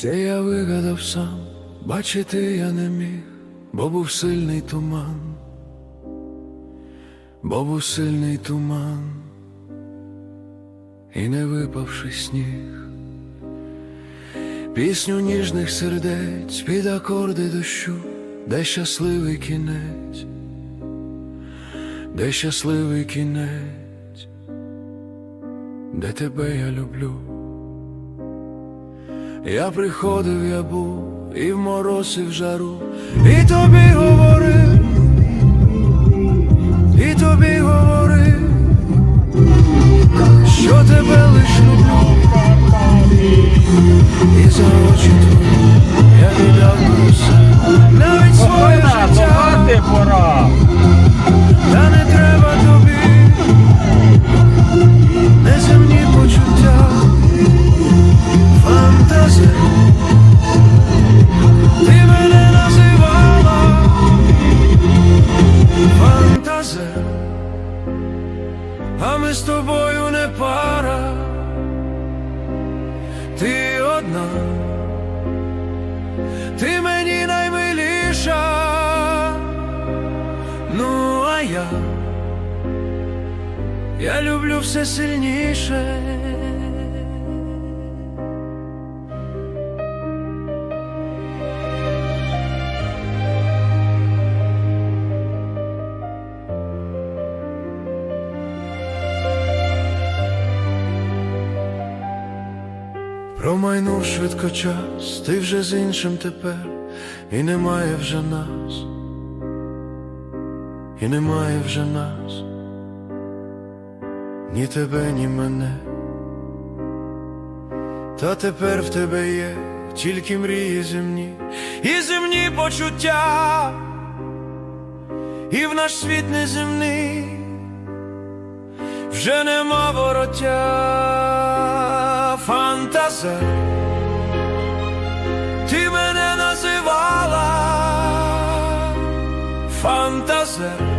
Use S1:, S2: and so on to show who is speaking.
S1: Це я вигадав сам, бачити я не міг, бо був сильний туман, бо був сильний туман, і не випавши сніг, пісню ніжних сердець під акорди дощу, де щасливий кінець, де щасливий кінець, де тебе я люблю. Я приходив, я був і в мороз, і в жару, і тобі говорив, і тобі говорив, що тебе лиш люблю, і за очі твої я віддав усе. Навіть своє життя, фантазер, а ми з тобою не пара, ти одна, ти мені наймиліша, ну а я, я люблю все сильніше. Промайнув швидко час, ти вже з іншим тепер, і немає вже нас, і немає вже нас, ні тебе, ні мене. Та тепер в тебе є тільки мрії земні, і земні почуття, і в наш світ неземний. Вже нема вороття, фантазер, ти мене називала фантазер.